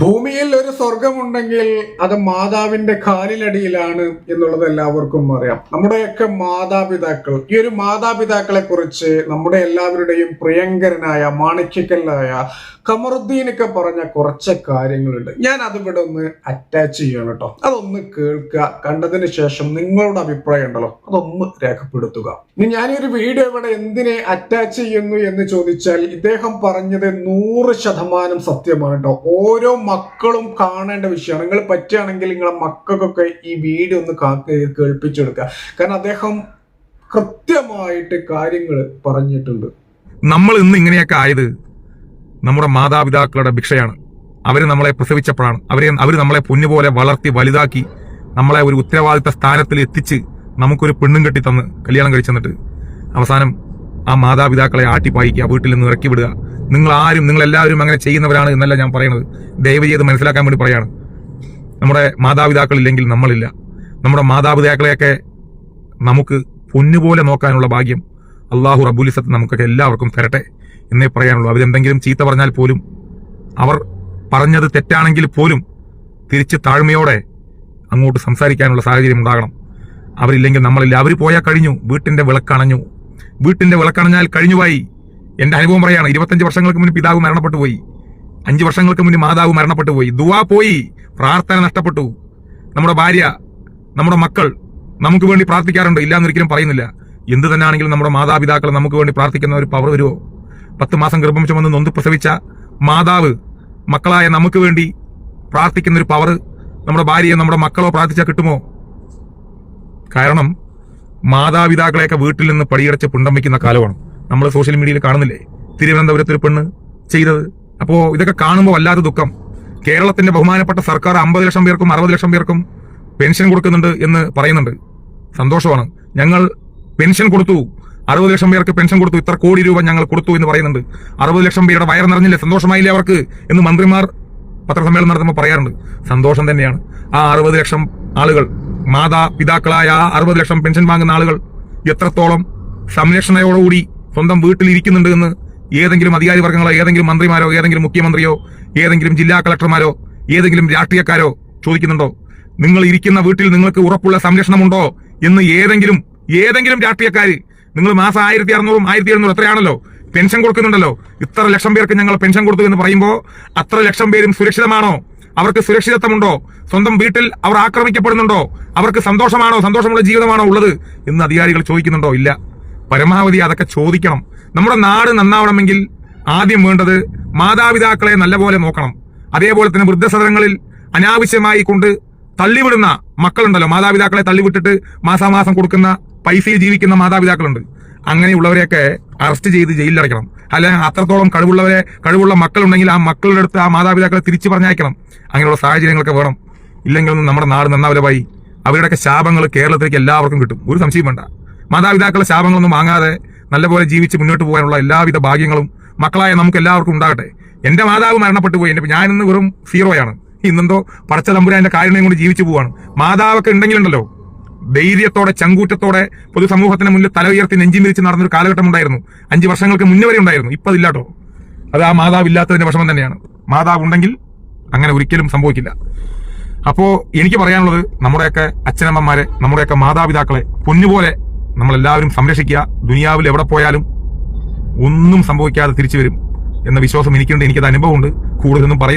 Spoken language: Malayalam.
ഭൂമിയിൽ ഒരു സ്വർഗമുണ്ടെങ്കിൽ അത് മാതാവിന്റെ കാലിലടിയിലാണ് എന്നുള്ളത് എല്ലാവർക്കും അറിയാം. നമ്മുടെയൊക്കെ മാതാപിതാക്കൾ ഈ ഒരു മാതാപിതാക്കളെ കുറിച്ച് നമ്മുടെ എല്ലാവരുടെയും പ്രിയങ്കരനായ മാണിക്യക്കല്ലായ കമറുദ്ദീനൊക്കെ പറഞ്ഞ കുറച്ച് കാര്യങ്ങളുണ്ട്. ഞാൻ അതിവിടെ ഒന്ന് അറ്റാച്ച് ചെയ്യണം കേട്ടോ അതൊന്ന് കേൾക്കുക കണ്ടതിന് ശേഷം നിങ്ങളുടെ അഭിപ്രായം ഉണ്ടല്ലോ അതൊന്ന് രേഖപ്പെടുത്തുക. ഇനി ഞാനൊരു വീഡിയോ ഇവിടെ എന്തിനെ അറ്റാച്ച് ചെയ്യുന്നു എന്ന് ചോദിച്ചാൽ ഇദ്ദേഹം പറഞ്ഞത് നൂറ് ശതമാനം സത്യമാണ് കേട്ടോ ഓരോ മക്കളും കാണേണ്ട വിഷയമാണ്. നിങ്ങൾ പറ്റുകയാണെങ്കിൽ നിങ്ങളെ മക്കൾക്കൊക്കെ ഈ വീഡിയോ ഒന്ന് കേൾപ്പിച്ചു കൊടുക്കുക കാരണം അദ്ദേഹം കൃത്യമായിട്ട് കാര്യങ്ങൾ പറഞ്ഞിട്ടുണ്ട്. നമ്മൾ ഇന്ന് ഇങ്ങനെയൊക്കെ ആയത് നമ്മുടെ മാതാപിതാക്കളുടെ ഭിക്ഷയാണ്. അവർ നമ്മളെ പ്രസവിച്ചപ്പോഴാണ്. അവരെ അവർ നമ്മളെ പൊന്നുപോലെ വളർത്തി വലുതാക്കി നമ്മളെ ഒരു ഉത്തരവാദിത്ത സ്ഥാനത്തിൽ എത്തിച്ച് നമുക്കൊരു പെണ്ണും കെട്ടി തന്ന് കല്യാണം കഴിച്ചെന്നിട്ട് അവസാനം ആ മാതാപിതാക്കളെ ആട്ടിപ്പായിക്കുക വീട്ടിൽ നിന്ന് ഇറക്കി വിടുക. നിങ്ങൾ ആരും നിങ്ങൾ എല്ലാവരും അങ്ങനെ ചെയ്യുന്നവരാണ് എന്നല്ല ഞാൻ പറയുന്നത്. ദയവ് ചെയ്ത് മനസ്സിലാക്കാൻ വേണ്ടി പറയാണ്. നമ്മുടെ മാതാപിതാക്കൾ ഇല്ലെങ്കിൽ നമ്മളില്ല. നമ്മുടെ മാതാപിതാക്കളെയൊക്കെ നമുക്ക് പൊന്നുപോലെ നോക്കാനുള്ള ഭാഗ്യം അള്ളാഹു റബുലിസത്ത് നമുക്കൊക്കെ എല്ലാവർക്കും തരട്ടെ എന്നേ പറയാനുള്ളൂ. അവരെന്തെങ്കിലും ചീത്ത പറഞ്ഞാൽ പോലും അവർ പറഞ്ഞത് തെറ്റാണെങ്കിൽ പോലും തിരിച്ച് താഴ്മയോടെ അങ്ങോട്ട് സംസാരിക്കാനുള്ള സാഹചര്യം ഉണ്ടാകണം. അവരില്ലെങ്കിൽ നമ്മളില്ല. അവർ പോയാൽ കഴിഞ്ഞു. വീട്ടിന്റെ വിളക്കണഞ്ഞു വീട്ടിന്റെ വിളക്കണഞ്ഞാൽ കഴിഞ്ഞുപോയി. എന്റെ അനുഭവം പറയാണ് ഇരുപത്തഞ്ച് വർഷങ്ങൾക്ക് മുന്നേ പിതാവ് മരണപ്പെട്ടു പോയി. അഞ്ച് വർഷങ്ങൾക്ക് മുന്നേ മാതാവ് മരണപ്പെട്ടു പോയി. ദുവാ പോയി പ്രാർത്ഥന നഷ്ടപ്പെട്ടു. നമ്മുടെ ഭാര്യ നമ്മുടെ മക്കൾ നമുക്ക് വേണ്ടി പ്രാർത്ഥിക്കാറുണ്ട് ഇല്ല എന്നൊരിക്കലും പറയുന്നില്ല. എന്ത് തന്നെ ആണെങ്കിലും നമ്മുടെ മാതാപിതാക്കൾ നമുക്ക് വേണ്ടി പ്രാർത്ഥിക്കുന്ന ഒരു പവർ വരുമോ പത്ത് മാസം ഗർഭം ചുമന്ന് നൊന്ത് പ്രസവിച്ച മാതാവ് മക്കളായ നമുക്ക് വേണ്ടി പ്രാർത്ഥിക്കുന്ന ഒരു പവർ നമ്മുടെ ഭാര്യയോ നമ്മുടെ മക്കളോ പ്രാർത്ഥിച്ചാൽ കിട്ടുമോ? കാരണം മാതാപിതാക്കളെയൊക്കെ വീട്ടിൽ നിന്ന് പടിയടച്ച് പുണ്ടം വയ്ക്കുന്ന കാലമാണ്. നമ്മൾ സോഷ്യൽ മീഡിയയിൽ കാണുന്നില്ലേ? തിരുവനന്തപുരത്ത് ഒരു പെണ്ണ് ചെയ്തത്. അപ്പോ ഇതൊക്കെ കാണുമ്പോൾ വല്ലാത്ത ദുഃഖം. കേരളത്തിന്റെ ബഹുമാനപ്പെട്ട സർക്കാർ അമ്പത് ലക്ഷം പേർക്കും അറുപത് ലക്ഷം പേർക്കും പെൻഷൻ കൊടുക്കുന്നുണ്ട് എന്ന് പറയുന്നുണ്ട്. സന്തോഷമാണ്. ഞങ്ങൾ പെൻഷൻ കൊടുത്തു. അറുപത് ലക്ഷം പേർക്ക് പെൻഷൻ കൊടുത്തു. ഇത്ര കോടി രൂപ ഞങ്ങൾ കൊടുത്തു എന്ന് പറയുന്നുണ്ട്. അറുപത് ലക്ഷം പേരുടെ വയർ നിറഞ്ഞില്ലേ? സന്തോഷമായില്ലേ അവർക്ക്? എന്ന് മന്ത്രിമാർ പത്രസമ്മേളനം നടത്തുമ്പോൾ പറയാറുണ്ട്. സന്തോഷം തന്നെയാണ്. ആ അറുപത് ലക്ഷം ആളുകൾ മാതാപിതാക്കളായ ആ അറുപത് ലക്ഷം പെൻഷൻ വാങ്ങുന്ന ആളുകൾ എത്രത്തോളം സംരക്ഷണയോടുകൂടി സ്വന്തം വീട്ടിൽ ഇരിക്കുന്നുണ്ട് എന്ന് ഏതെങ്കിലും അധികാരി വർഗങ്ങളോ ഏതെങ്കിലും മന്ത്രിമാരോ ഏതെങ്കിലും മുഖ്യമന്ത്രിയോ ഏതെങ്കിലും ജില്ലാ കളക്ടർമാരോ ഏതെങ്കിലും രാഷ്ട്രീയക്കാരോ ചോദിക്കുന്നുണ്ടോ? നിങ്ങൾ ഇരിക്കുന്ന വീട്ടിൽ നിങ്ങൾക്ക് ഉറപ്പുള്ള സംരക്ഷണമുണ്ടോ എന്ന് ഏതെങ്കിലും ഏതെങ്കിലും രാഷ്ട്രീയക്കാർ നിങ്ങൾ മാസം ആയിരത്തി അറുന്നൂറും ആയിരത്തി എഴുന്നൂറ് എത്രയാണല്ലോ? പെൻഷൻ കൊടുക്കുന്നുണ്ടല്ലോ? ഇത്ര ലക്ഷം പേർക്ക് ഞങ്ങൾ പെൻഷൻ കൊടുത്തു എന്ന് പറയുമ്പോൾ അത്ര ലക്ഷം പേരും സുരക്ഷിതമാണോ? അവർക്ക് സുരക്ഷിതത്വമുണ്ടോ? സ്വന്തം വീട്ടിൽ അവർ ആക്രമിക്കപ്പെടുന്നുണ്ടോ? അവർക്ക് സന്തോഷമാണോ? സന്തോഷമുള്ള ജീവിതമാണോ ഉള്ളത് എന്ന് അധികാരികൾ ചോദിക്കുന്നുണ്ടോ? ഇല്ല. പരമാവധി അതൊക്കെ ചോദിക്കണം. നമ്മുടെ നാട് നന്നാവണമെങ്കിൽ ആദ്യം വേണ്ടത് മാതാപിതാക്കളെ നല്ലപോലെ നോക്കണം. അതേപോലെ തന്നെ വൃദ്ധസദനങ്ങളിൽ അനാവശ്യമായി കൊണ്ട് തള്ളിവിടുന്ന മക്കളുണ്ടല്ലോ. മാതാപിതാക്കളെ തള്ളിവിട്ടിട്ട് മാസാമാസം കൊടുക്കുന്ന പൈസയിൽ ജീവിക്കുന്ന മാതാപിതാക്കളുണ്ട്. അങ്ങനെയുള്ളവരെയൊക്കെ അറസ്റ്റ് ചെയ്ത് ജയിലിലടയ്ക്കണം. അല്ല അത്രത്തോളം കഴിവുള്ളവരെ കഴിവുള്ള മക്കളുണ്ടെങ്കിൽ ആ മക്കളുടെ അടുത്ത് ആ മാതാപിതാക്കളെ തിരിച്ചു പറഞ്ഞയക്കണം. അങ്ങനെയുള്ള സാഹചര്യങ്ങളൊക്കെ വേണം. ഇല്ലെങ്കിലൊന്നും നമ്മുടെ നാട് നന്നാവലമായി അവരുടെയൊക്കെ ശാപങ്ങൾ കേരളത്തിലേക്ക് എല്ലാവർക്കും കിട്ടും. ഒരു സംശയം വേണ്ട. മാതാപിതാക്കളുടെ ശാപങ്ങളൊന്നും വാങ്ങാതെ നല്ലപോലെ ജീവിച്ച് മുന്നോട്ട് പോകാനുള്ള എല്ലാവിധ ഭാഗ്യങ്ങളും മക്കളായ നമുക്ക് എല്ലാവർക്കും ഉണ്ടാകട്ടെ. എന്റെ മാതാവ് മരണപ്പെട്ടു പോയി. എന്റെ ഞാനിന്ന് വെറും സീറോയാണ്. ഇന്നെന്തോ പടച്ച തമ്പുരാന്റെ കാരുണ്യം കൊണ്ട് ജീവിച്ചു പോവാണ്. മാതാവൊക്കെ ഉണ്ടെങ്കിലുണ്ടല്ലോ. ധൈര്യത്തോടെ ചങ്കൂറ്റത്തോടെ പൊതുസമൂഹത്തിന് മുന്നിൽ തല ഉയർത്തി നെഞ്ചി മിരിച്ച് നടന്നൊരു കാലഘട്ടം ഉണ്ടായിരുന്നു. അഞ്ച് വർഷങ്ങൾക്ക് മുന്നേ വരെ ഉണ്ടായിരുന്നു. ഇപ്പൊ അതില്ലാട്ടോ. അത് ആ മാതാവ് ഇല്ലാത്തതിന്റെ വിഷമം തന്നെയാണ്. മാതാവ് ഉണ്ടെങ്കിൽ അങ്ങനെ ഒരിക്കലും സംഭവിക്കില്ല. അപ്പോ എനിക്ക് പറയാനുള്ളത് നമ്മുടെയൊക്കെ അച്ഛനമ്മമാരെ നമ്മുടെയൊക്കെ മാതാപിതാക്കളെ പൊന്നുപോലെ നമ്മളെല്ലാവരും സംരക്ഷിക്കുക. ദുനിയാവിൽ എവിടെ പോയാലും ഒന്നും സംഭവിക്കാതെ തിരിച്ചു വരും എന്ന വിശ്വാസം എനിക്കുണ്ട്. എനിക്കത് അനുഭവമുണ്ട്. കൂടുതലൊന്നും പറയുന്നു